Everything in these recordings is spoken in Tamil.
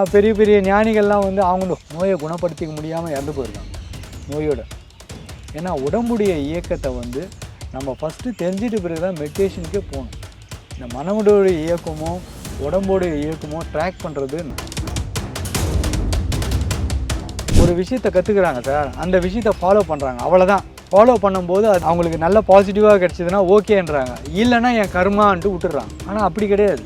பெரிய பெரிய ஞானிகள்லாம் வந்து அவங்க நோயை குணப்படுத்திக்க முடியாமல் இறந்து போயிருக்காங்க. நோயோட. ஏன்னா உடம்புடைய இயக்கத்தை வந்து நம்ம ஃபஸ்ட்டு தெரிஞ்சிட்டு பிறகு தான் மெடிடேஷனுக்கே போகணும். இந்த மனமுடைய இயக்கமோ உடம்போடைய இயக்கமோ ட்ராக் பண்ணுறது ஒரு விஷயத்தை கற்றுக்குறாங்க சார். அந்த விஷயத்தை ஃபாலோ பண்ணுறாங்க அவ்வளோதான் ஃபாலோ பண்ணும்போது அது அவங்களுக்கு நல்ல பாசிட்டிவாக கிடச்சிதுன்னா ஓகேன்றாங்க இல்லைன்னா என் கர்மான்ட்டு விட்டுறாங்க ஆனால் அப்படி கிடையாது.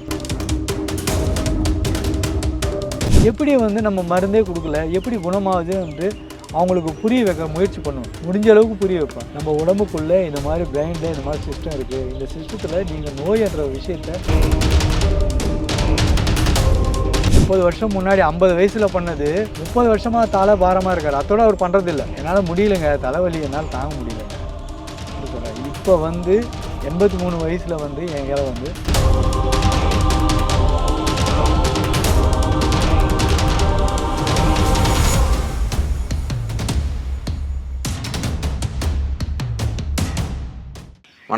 எப்படி வந்து நம்ம மருந்தே கொடுக்கல எப்படி குணமாகுது வந்து அவங்களுக்கு புரிய வைக்க முயற்சி பண்ணுவோம் முடிஞ்ச அளவுக்கு புரிய வைப்பேன் நம்ம உடம்புக்குள்ளே இந்த மாதிரி பிரெயினில் இந்த மாதிரி சிஸ்டம் இருக்குது இந்த சிஸ்டத்தில் நீங்கள் நோயன்ற விஷயத்த முப்பது வருஷம் முன்னாடி ஐம்பது வயசில் பண்ணது முப்பது வருஷமாக தலை பாரமாக இருக்கார் அதோட அவர் பண்ணுறதில்ல என்னால் முடியலைங்க. தலைவலி என்னால் தாங்க முடியலைங்க. இப்போ வந்து எண்பத்தி மூணு வயசில் வந்து என் வந்து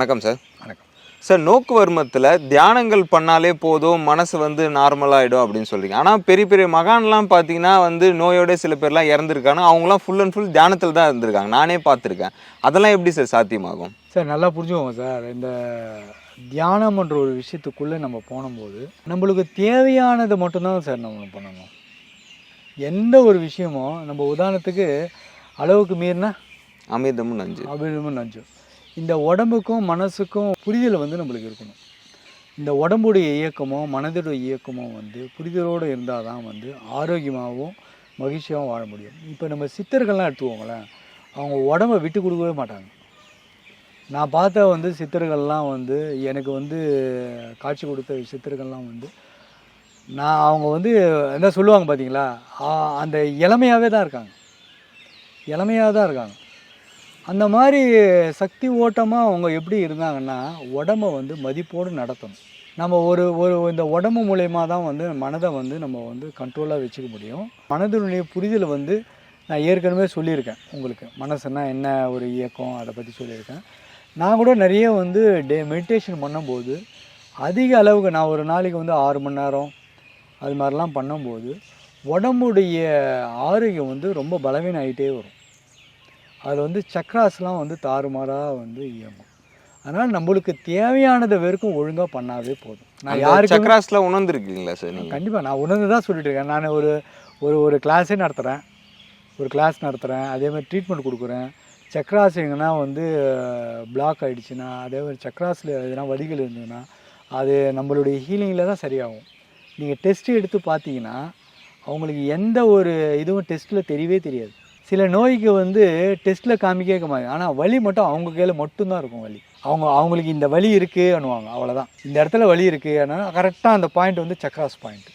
வணக்கம் சார் வணக்கம். சார் நோக்கு வர்மத்தில் தியானங்கள் பண்ணாலே போதும் மனசு வந்து நார்மலாகிடும் அப்படின்னு சொல்றீங்க. ஆனால் பெரிய பெரிய மகான்லாம் பார்த்தீங்கன்னா வந்து நோயோட சில பேர்லாம் இறந்துருக்காங்க. அவங்களாம் ஃபுல் அண்ட் ஃபுல் தியானத்தில் தான் இருந்திருக்காங்க. நானே பார்த்துருக்கேன் அதெல்லாம் எப்படி சார் சாத்தியமாகும்? சார் நல்லா புரிஞ்சுக்கோங்க சார் இந்த தியானம்ன்ற ஒரு விஷயத்துக்குள்ளே நம்ம போனும்போது நம்மளுக்கு தேவையானதை மட்டும்தான் சார் நம்ம பண்ணணும். எந்த ஒரு விஷயமும் நம்ம உதாரணத்துக்கு அளவுக்கு மீறினா அமிர்தமும் நஞ்சு. அபிரமும் நஞ்சு. இந்த உடம்புக்கும் மனசுக்கும் புரிதல் வந்து நம்மளுக்கு இருக்கணும். இந்த உடம்புடைய இயக்கமோ மனதுடைய இயக்கமோ வந்து புரிதலோடு இருந்தால் தான் வந்து ஆரோக்கியமாகவும் மகிழ்ச்சியாகவும் வாழ முடியும். இப்போ நம்ம சித்தர்கள்லாம் எடுத்துக்கோங்களேன் அவங்க உடம்பை விட்டு கொடுக்கவே மாட்டாங்க. நான் பார்த்த வந்து சித்தர்கள்லாம் வந்து எனக்கு வந்து காட்சி கொடுத்த சித்தர்கள்லாம் வந்து நான் அவங்க வந்து என்ன சொல்லுவாங்க பார்த்தீங்களா அந்த இளமையாகவே தான் இருக்காங்க. இளமையாக தான் இருக்காங்க. அந்த மாதிரி சக்தி ஓட்டமாக அவங்க எப்படி இருந்தாங்கன்னா உடம்பை வந்து மதிப்போடு நடத்தணும். நம்ம ஒரு ஒரு இந்த உடம்பு மூலயமா தான் வந்து மனதை வந்து நம்ம வந்து கண்ட்ரோலாக வச்சுக்க முடியும். மனதினுடைய புரிதல் வந்து நான் ஏற்கனவே சொல்லியிருக்கேன். உங்களுக்கு மனசுனா என்ன ஒரு இயக்கம் அதை பற்றி சொல்லியிருக்கேன். நான் கூட நிறைய வந்து டே மெடிடேஷன் பண்ணும்போது அதிக அளவுக்கு நான் ஒரு நாளைக்கு வந்து ஆறு மணி நேரம் அது மாதிரிலாம் பண்ணும்போது உடம்புடைய ஆரோக்கியம் வந்து ரொம்ப பலவீனம் ஆகிட்டே வரும். அதில் வந்து சக்ராஸ்லாம் வந்து தாறுமாறாக வந்து இயங்கும். அதனால் நம்மளுக்கு தேவையானதை வரைக்கும் ஒழுங்காக பண்ணாவே போதும். நான் யாருக்கு சக்ராஸ்ல உணர்ந்துருக்கீங்களா சார் கண்டிப்பாக நான் உணர்ந்து தான் சொல்லிட்டு இருக்கேன் நான் ஒரு ஒரு ஒரு கிளாஸே நடத்துகிறேன் ஒரு கிளாஸ் நடத்துகிறேன் அதே மாதிரி ட்ரீட்மெண்ட் கொடுக்குறேன். சக்ராஸ் எங்கன்னா வந்து பிளாக் ஆகிடுச்சுன்னா அதே மாதிரி சக்ராஸில் எதனா வலிகள் இருந்ததுன்னா அது நம்மளுடைய ஹீலிங்கில் தான் சரியாகும். நீங்கள் டெஸ்ட் எடுத்து பார்த்தீங்கன்னா அவங்களுக்கு எந்த ஒரு இதுவும் டெஸ்ட்டில் தெரியவே தெரியாது. சில நோய்க்கு வந்து டெஸ்ட்டில் காமிக்கவே மாட்டாங்க. ஆனால் வலி மட்டும் அவங்க கையில் மட்டும்தான் இருக்கும் வலி. அவங்க அவங்களுக்கு இந்த வலி இருக்குது அனுவாங்க அவ்வளோதான் இந்த இடத்துல வலி இருக்குது ஆனால் கரெக்டாக அந்த பாயிண்ட் வந்து சக்ராஸ் பாயிண்ட்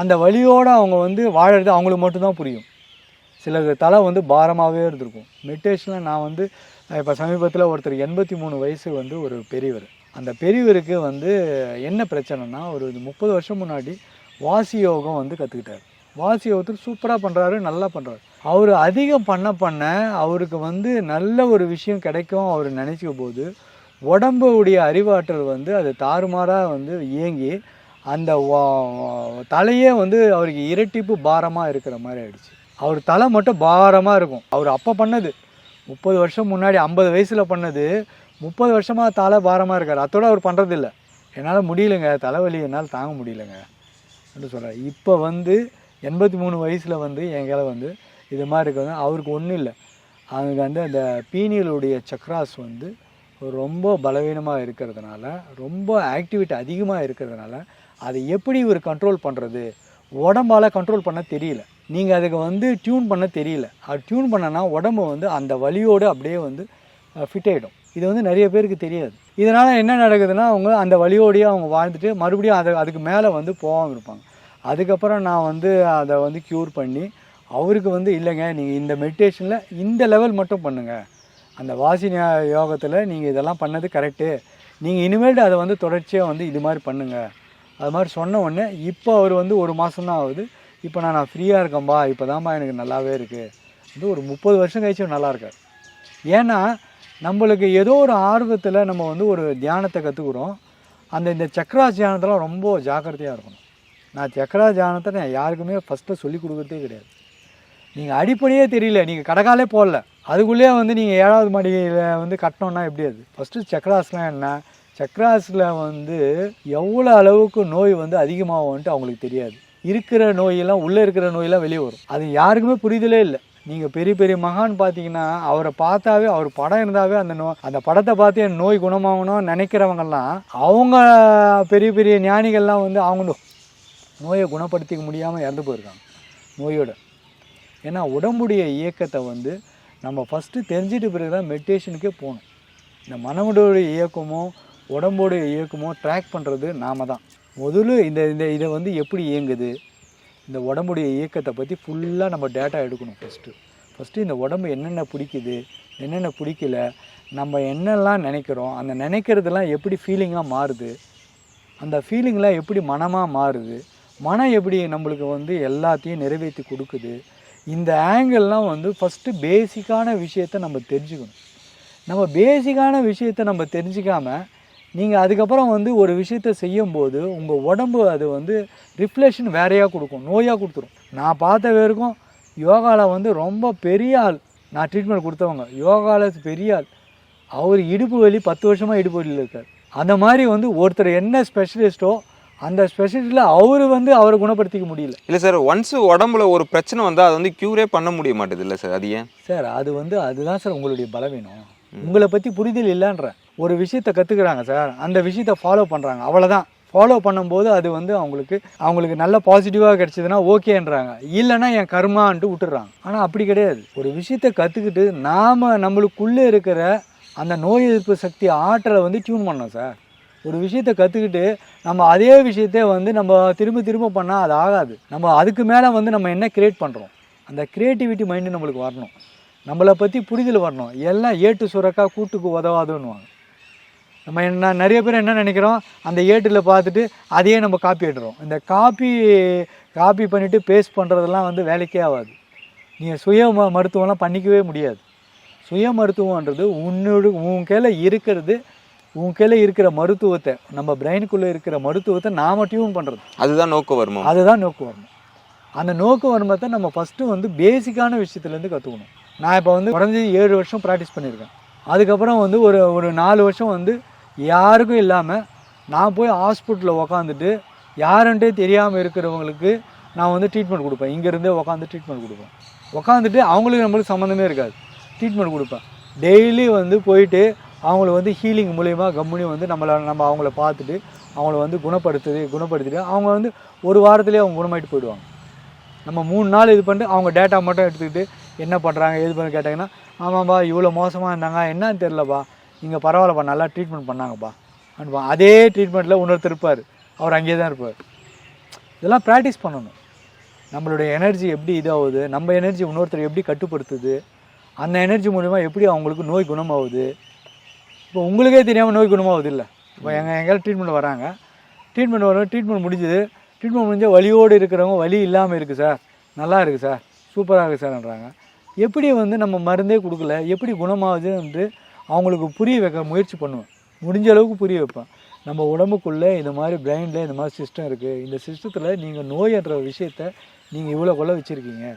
அந்த வலியோடு அவங்க வந்து வாழறது அவங்களுக்கு மட்டும்தான் புரியும். சிலருக்கு தலை வந்து பாரமாகவே இருந்திருக்கும். மெடிடேஷனில் நான் வந்து இப்போ சமீபத்தில் ஒருத்தர் எண்பத்தி மூணு வயசு வந்து ஒரு பெரியவர். அந்த பெரியவருக்கு வந்து என்ன பிரச்சனைனா ஒரு முப்பது வருஷம் முன்னாடி வாசி யோகம் வந்து கற்றுக்கிட்டார் வாசி யோகத்துக்கு சூப்பராக பண்ணுறாரு நல்லா பண்ணுறாரு அவர் அதிகம் பண்ண பண்ண அவருக்கு வந்து நல்ல ஒரு விஷயம் கிடைக்கும் அவர் நினச்சிக்க போது உடம்புடைய அறிவாற்றல் வந்து அது தாறுமாறாக வந்து இயங்கி அந்த தலையே வந்து அவருக்கு இரட்டிப்பு பாரமாக இருக்கிற மாதிரி ஆயிடுச்சு. அவர் தலை மட்டும் பாரமாக இருக்கும். அவர் அப்போ பண்ணது முப்பது வருஷம் முன்னாடி ஐம்பது வயசில் பண்ணது முப்பது வருஷமாக தலை பாரமாக இருக்கார். அதோட அவர் பண்ணுறதில்ல என்னால் முடியலைங்க. தலைவலி என்னால் தாங்க முடியலைங்க. அப்படின்னு சொல்கிறார் இப்போ வந்து எண்பத்தி மூணு வயசில் வந்து என் கையில் வந்து இது மாதிரி இருக்கிறது அவருக்கு ஒன்றும் இல்லை. அவனுக்கு வந்து அந்த பீனியலுடைய சக்ராஸ் வந்து ரொம்ப பலவீனமாக இருக்கிறதுனால ரொம்ப ஆக்டிவிட்டி அதிகமாக இருக்கிறதுனால அதை எப்படி இவர் கண்ட்ரோல் பண்ணுறது உடம்பால் கண்ட்ரோல் பண்ண தெரியல. நீங்கள் அதுக்கு வந்து டியூன் பண்ண தெரியல. அது டியூன் பண்ணனா உடம்பு வந்து அந்த வலியோடு அப்படியே வந்து ஃபிட் ஆகிடும் இது வந்து நிறைய பேருக்கு தெரியாது. இதனால் என்ன நடக்குதுன்னா அவங்க அந்த வழியோடையே அவங்க வாழ்ந்துட்டு மறுபடியும் அதை அதுக்கு மேலே வந்து போகாமல் இருப்பாங்க. அதுக்கப்புறம் நான் வந்து அதை வந்து க்யூர் பண்ணி அவருக்கு வந்து இல்லைங்க நீங்கள் இந்த மெடிடேஷனில் இந்த லெவல் மட்டும் பண்ணுங்கள் அந்த வாசினியா யோகத்தில் நீங்கள் இதெல்லாம் பண்ணது கரெக்டு நீங்கள் இனிமேல் அதை வந்து தொடர்ச்சியாக வந்து இது மாதிரி பண்ணுங்கள் அது மாதிரி சொன்ன உடனே இப்போ அவர் வந்து ஒரு மாதம்தான் ஆகுது. இப்போ நான் நான் ஃப்ரீயாக இருக்கேன்பா இப்போ தான்ப்பா எனக்கு நல்லாவே இருக்குது வந்து ஒரு முப்பது வருஷம் கழிச்சு நல்லா இருக்கார். ஏன்னா நம்மளுக்கு ஏதோ ஒரு ஆர்வத்தில் நம்ம வந்து ஒரு தியானத்தை கற்றுக்குறோம் அந்த இந்த சக்கரா தியானத்தெல்லாம் ரொம்ப ஜாக்கிரதையாக இருக்கணும். நான் சக்கரா தியானத்தை நான் யாருக்குமே ஃபஸ்ட்டு சொல்லிக் கொடுக்குறதே கிடையாது. நீங்கள் அடிப்படையே தெரியல. நீங்கள் கடைக்காலே போடல. அதுக்குள்ளேயே வந்து நீங்கள் ஏழாவது மாடியில் வந்து கட்டணும்னா எப்படி அது? ஃபஸ்ட்டு சக்கராஸ்லாம் என்ன? சக்கராஸில் வந்து எவ்வளோ அளவுக்கு நோய் வந்து அதிகமாகும்ன்ட்டு அவங்களுக்கு தெரியாது. இருக்கிற நோயெல்லாம் உள்ளே இருக்கிற நோயெல்லாம் வெளியே வரும். அது யாருக்குமே புரிதலே இல்லை. நீங்கள் பெரிய பெரிய மகான் பார்த்தீங்கன்னா அவரை பார்த்தாவே அவர் படம் இருந்தாவே அந்த நோ அந்த படத்தை பார்த்து என் நோய் குணமாகணும்னு நினைக்கிறவங்கெல்லாம் அவங்க பெரிய பெரிய ஞானிகள்லாம் வந்து அவங்க நோயை குணப்படுத்திக்க முடியாமல் இறந்து போயிருக்காங்க. நோயோட. ஏன்னா உடம்புடைய இயக்கத்தை வந்து நம்ம ஃபஸ்ட்டு தெரிஞ்சிட்டு பிறகு தான் மெடிடேஷனுக்கே போகணும். இந்த மனமுடைய இயக்கமோ உடம்போடைய இயக்கமோ ட்ராக் பண்ணுறது நாம தான். முதல்ல இந்த இந்த இதை வந்து எப்படி இயங்குது? இந்த உடம்புடைய இயக்கத்தை பற்றி ஃபுல்லாக நம்ம டேட்டா எடுக்கணும் ஃபஸ்ட்டு ஃபஸ்ட்டு இந்த உடம்பு என்னென்ன பிடிக்குது என்னென்ன பிடிக்கல நம்ம என்னெல்லாம் நினைக்கிறோம் அந்த நினைக்கிறதெல்லாம் எப்படி ஃபீலிங்காக மாறுது? அந்த ஃபீலிங்லாம் எப்படி மனமாக மாறுது? மனம் எப்படி நம்மளுக்கு வந்து எல்லாத்தையும் நிறைவேற்றி கொடுக்குது? இந்த ஆங்கிள்லாம் வந்து ஃபஸ்ட்டு பேசிக்கான விஷயத்தை நம்ம தெரிஞ்சுக்கணும். நம்ம பேசிக்கான விஷயத்தை நம்ம தெரிஞ்சுக்காம நீங்கள் அதுக்கப்புறம் வந்து ஒரு விஷயத்த செய்யும்போது உங்கள் உடம்பு அது வந்து ரிஃப்ளெக்ஷன் வேறையாக கொடுக்கும் நோயாக கொடுத்துரும். நான் பார்த்த வரைக்கும் யோகாவில் வந்து ரொம்ப பெரிய ஆள். நான் ட்ரீட்மெண்ட் கொடுத்தவங்க. யோகாவில் பெரிய ஆள். அவர் இடுப்பு வலி பத்து வருஷமாக இடுப்பு வலியில் இருக்கார். அந்த மாதிரி வந்து ஒருத்தர் என்ன ஸ்பெஷலிஸ்ட்டோ அந்த ஸ்பெஷலிஸ்ட்டில் அவர் வந்து அவரை குணப்படுத்திக்க முடியல. இல்லை சார் ஒன்ஸ் உடம்புல ஒரு பிரச்சனை வந்தால் அதை வந்து க்யூரே பண்ண முடிய மாட்டேது இல்லை சார் அது ஏன்? சார் அது வந்து அதுதான் சார் உங்களுடைய பலவீனம் உங்களை பற்றி புரிதல் இல்லைன்ற ஒரு விஷயத்த கற்றுக்குறாங்க சார் அந்த விஷயத்த ஃபாலோ பண்ணுறாங்க அவ்வளோதான் ஃபாலோ பண்ணும்போது அது வந்து அவங்களுக்கு அவங்களுக்கு நல்ல பாசிட்டிவாக கிடைச்சதுன்னா ஓகேன்றாங்க இல்லைன்னா என் கர்மான்ட்டு விட்டுறாங்க ஆனால் அப்படி கிடையாது. ஒரு விஷயத்த கற்றுக்கிட்டு நாம் நம்மளுக்குள்ளே இருக்கிற அந்த நோய் எதிர்ப்பு சக்தி ஆற்றலை வந்து டியூன் பண்ணோம் சார் ஒரு விஷயத்த கற்றுக்கிட்டு நம்ம அதே விஷயத்த வந்து நம்ம திரும்ப திரும்ப பண்ணால் அது ஆகாது. நம்ம அதுக்கு மேலே வந்து நம்ம என்ன கிரியேட் பண்ணுறோம் அந்த க்ரியேட்டிவிட்டி மைண்டு நம்மளுக்கு வரணும். நம்மளை பற்றி புரிதல் வரணும். எல்லாம் ஏட்டு சுரக்கா கூட்டுக்கு உதவாதுன்னுவாங்க. நம்ம என்ன நிறைய பேர் என்ன நினைக்கிறோம்? அந்த ஏட்டில் பார்த்துட்டு அதையே நம்ம காப்பி எடுறோம் இந்த காப்பி காப்பி பண்ணிவிட்டு பேஸ்ட் பண்ணுறதெல்லாம் வந்து வேலைக்கே ஆகாது. நீங்கள் சுய ம மருத்துவம்லாம் பண்ணிக்கவே முடியாது. சுய மருத்துவன்றது உன்னோட உன் கையில் இருக்கிறது உன் கையில் இருக்கிற மருத்துவத்தை நம்ம பிரெயினுக்குள்ளே இருக்கிற மருத்துவத்தை நாம டியூன் பண்ணுறது அதுதான் நோக்க வருமம் அதுதான் நோக்கு வரணும் அந்த நோக்கு வருமத்தை நம்ம ஃபஸ்ட்டு வந்து பேசிக்கான விஷயத்துலேருந்து கற்றுக்கணும் நான் இப்போ வந்து குறைஞ்சது ஏழு வருஷம் ப்ராக்டிஸ் பண்ணியிருக்கேன். அதுக்கப்புறம் வந்து ஒரு ஒரு நாலு வருஷம் வந்து யாருக்கும் இல்லாமல் நான் போய் ஹாஸ்பிட்டலில் உக்காந்துட்டு யாருன்ட்டே தெரியாமல் இருக்கிறவங்களுக்கு நான் வந்து ட்ரீட்மெண்ட் கொடுப்பேன். இங்கேருந்தே உக்காந்து ட்ரீட்மெண்ட் கொடுப்பேன். உக்காந்துட்டு அவங்களுக்கு நம்மளுக்கு சம்மந்தமே இருக்காது. ட்ரீட்மெண்ட் கொடுப்பேன். டெய்லி வந்து போயிட்டு அவங்கள வந்து ஹீலிங் மூலயமா கம்முனி வந்து நம்மளை நம்ம அவங்கள பார்த்துட்டு அவங்கள வந்து குணப்படுத்துது குணப்படுத்திட்டு அவங்க வந்து ஒரு வாரத்துலேயே அவங்க குணமாயிட்டு போயிடுவாங்க. நம்ம மூணு நாள் இது பண்ணிட்டு அவங்க டேட்டா மட்டும் எடுத்துக்கிட்டு என்ன பண்ணுறாங்க எது பண்ண கேட்டாங்கன்னா ஆமாப்பா இவ்வளோ மோசமாக இருந்தாங்க என்னன்னு தெரிலப்பா இங்கே பரவாயில்லப்பா நல்லா ட்ரீட்மெண்ட் பண்ணாங்கப்பா. அனுப்பா அதே ட்ரீட்மெண்ட்டில் இன்னொருத்தர் இருப்பார். அவர் அங்கேயே தான் இருப்பார். இதெல்லாம் ப்ராக்டிஸ் பண்ணணும். நம்மளுடைய எனர்ஜி எப்படி இதாகுது நம்ம எனர்ஜி இன்னொருத்தர் எப்படி கட்டுப்படுத்துது அந்த எனர்ஜி மூலிமா எப்படி அவங்களுக்கு நோய் குணமாகுது இப்போ உங்களுக்கே தெரியாமல் நோய் குணமாகுது இல்லை இப்போ எங்கள் எங்கேயாவது ட்ரீட்மெண்ட் வராங்க. ட்ரீட்மெண்ட் வரும் ட்ரீட்மெண்ட் முடிஞ்சுது. ட்ரீட்மெண்ட் முடிஞ்ச வலியோடு இருக்கிறவங்க வலி இல்லாமல் இருக்குது சார். நல்லா இருக்குது சார். சூப்பராக இருக்குது சார்ன்றாங்க. எப்படி வந்து நம்ம மருந்தே கொடுக்கல? எப்படி குணமாகுதுன்ட்டு அவங்களுக்கு புரிய வைக்க முயற்சி பண்ணுவேன் முடிஞ்ச அளவுக்கு புரிய வைப்பேன் நம்ம உடம்புக்குள்ளே இந்த மாதிரி பிரெயினில் இந்த மாதிரி சிஸ்டம் இருக்குது இந்த சிஸ்டத்தில் நீங்கள் நோயன்ற விஷயத்த நீங்கள் இவ்வளோ கொள்ள வச்சுருக்கீங்க.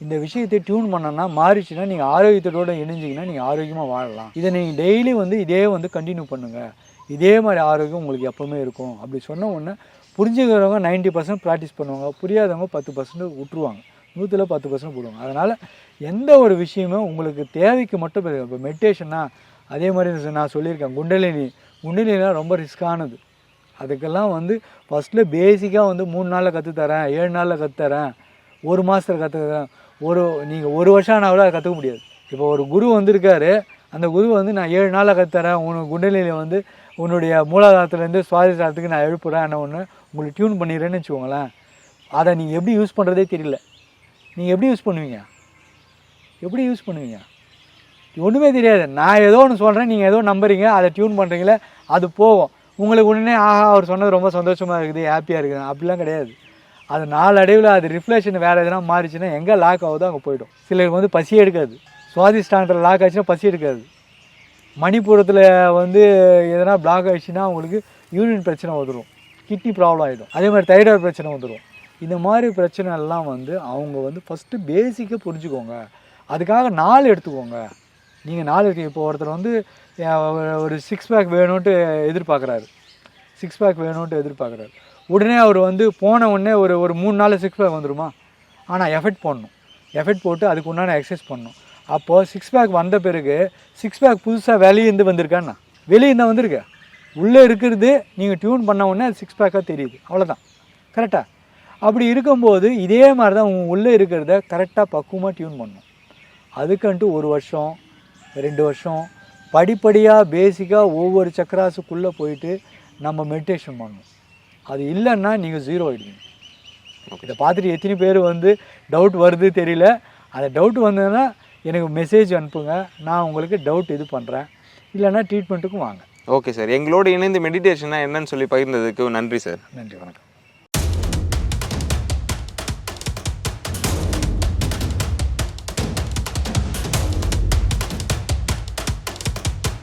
இந்த விஷயத்தை டியூன் பண்ணனா மாறிச்சுன்னா நீங்கள் ஆரோக்கியத்தோடு இணைஞ்சிங்கன்னா நீங்கள் ஆரோக்கியமாக வாழலாம். இதை நீங்கள் டெய்லி வந்து இதே வந்து கண்டினியூ பண்ணுங்கள் இதே மாதிரி ஆரோக்கியம் உங்களுக்கு எப்போவுமே இருக்கும். அப்படி சொன்ன உடனே புரிஞ்சுக்கிறவங்க நைன்ட்டி பர்சன்ட் ப்ராக்டிஸ் பண்ணுவாங்க. புரியாதவங்க பத்து பர்சன்ட் விட்ருவாங்க நூற்றில் பத்து பர்சன்ட் போடுவாங்க. அதனால் எந்த ஒரு விஷயமும் உங்களுக்கு தேவைக்கு மட்டும் இப்போ மெடிடேஷன்னா அதே மாதிரி நான் சொல்லியிருக்கேன். குண்டலினி குண்டலினா ரொம்ப ரிஸ்க்கானது அதுக்கெல்லாம் வந்து ஃபஸ்ட்டில் பேசிக்காக வந்து மூணு நாளில் கற்றுத்தரேன் ஏழு நாளில் கற்றுத்தரேன் ஒரு மாதத்தில் கற்றுத்தரேன் ஒரு நீங்கள் ஒரு வருஷம் ஆனால் கூட அதை கற்றுக்க முடியாது. இப்போ ஒரு குரு வந்திருக்காரு அந்த குரு வந்து நான் ஏழு நாளில் கற்றுத்தரேன் உனக்கு குண்டலியில் வந்து உன்னுடைய மூலாதாரத்துலேருந்து சுவாதிசாரத்துக்கு நான் எழுப்புறேன் என்ன ஒன்று உங்களுக்கு டியூன் பண்ணிடுறேன்னு வச்சுக்கோங்களேன். அதை நீங்கள் எப்படி யூஸ் பண்ணுறதே தெரியல. நீங்கள் எப்படி யூஸ் பண்ணுவீங்க? எப்படி யூஸ் பண்ணுவீங்க? ஒன்றுமே தெரியாது. நான் ஏதோ ஒன்று சொல்கிறேன் நீங்கள் ஏதோ நம்புறீங்க அதை டியூன் பண்ணுறீங்களே அது போகும். உங்களுக்கு உடனே ஆஹா அவர் சொன்னது ரொம்ப சந்தோஷமாக இருக்குது ஹாப்பியாக இருக்குது. அப்படிலாம் கிடையாது. அது நாளடைவில் அது ரிஃப்ளெக்ஷன் வேறு எதுனா மாறிச்சுன்னா எங்கே லாக் ஆகுதோ அங்கே போய்டும். சிலருக்கு வந்து பசி எடுக்காது. சுவாதிஷ்டானத்தில் லாக் ஆச்சுன்னா பசி எடுக்காது. மணிப்பூரத்தில் வந்து எதனா பிளாக் ஆகிடுச்சுன்னா அவங்களுக்கு யூரின் பிரச்சனை வந்துடும் கிட்னி ப்ராப்ளம் ஆகிடும் அதே மாதிரி தைராய்டு பிரச்சனை வந்துடும் இந்த மாதிரி பிரச்சனை எல்லாம் வந்து அவங்க வந்து ஃபஸ்ட்டு பேசிக்காக புரிஞ்சுக்கோங்க. அதுக்காக நாள் எடுத்துக்கோங்க. நீங்கள் நாள் எடுத்து இப்போ ஒருத்தர் வந்து ஒரு சிக்ஸ் பேக் வேணும்ன்ட்டு எதிர்பார்க்குறாரு சிக்ஸ் பேக் வேணும்ன்ட்டு எதிர்பார்க்குறாரு உடனே அவர் வந்து போன உடனே ஒரு ஒரு மூணு நாள் சிக்ஸ் பேக் வந்துருமா? ஆனால் எஃபெக்ட் போடணும். எஃபெக்ட் போட்டு அதுக்கு உண்டான எக்ஸசைஸ் பண்ணணும். அப்போது சிக்ஸ் பேக் வந்த பிறகு சிக்ஸ் பேக் புதுசாக வெளியேந்து வந்திருக்கான்னா? வெளியேந்து வந்திருக்கு? உள்ளே இருக்கிறது நீங்கள் டியூன் பண்ண உடனே அது சிக்ஸ் பேக்காக தெரியுது. அவ்வளோதான் கரெக்டாக அப்படி இருக்கும்போது இதே மாதிரி தான் உங்கள் உள்ளே இருக்கிறத கரெக்டாக பக்குவமாக டியூன் பண்ணும் அதுக்குன்ட்டு ஒரு வருஷம் ரெண்டு வருஷம் படிப்படியாக பேசிக்காக ஒவ்வொரு சக்கராசுக்குள்ளே போயிட்டு நம்ம மெடிடேஷன் பண்ணணும். அது இல்லைன்னா நீங்கள் ஜீரோ ஆகிடுவீங்க இதை பார்த்துட்டு எத்தனை பேர் வந்து டவுட் வருது தெரியல. அந்த டவுட் வந்ததுன்னா எனக்கு மெசேஜ் அனுப்புங்க. நான் உங்களுக்கு டவுட் இது பண்ணுறேன் இல்லைன்னா ட்ரீட்மெண்ட்டுக்கும் வாங்க. ஓகே சார் எங்களோட இணைந்து மெடிடேஷனா என்னன்னு சொல்லி பகிர்ந்ததுக்கு நன்றி சார் நன்றி வணக்கம்.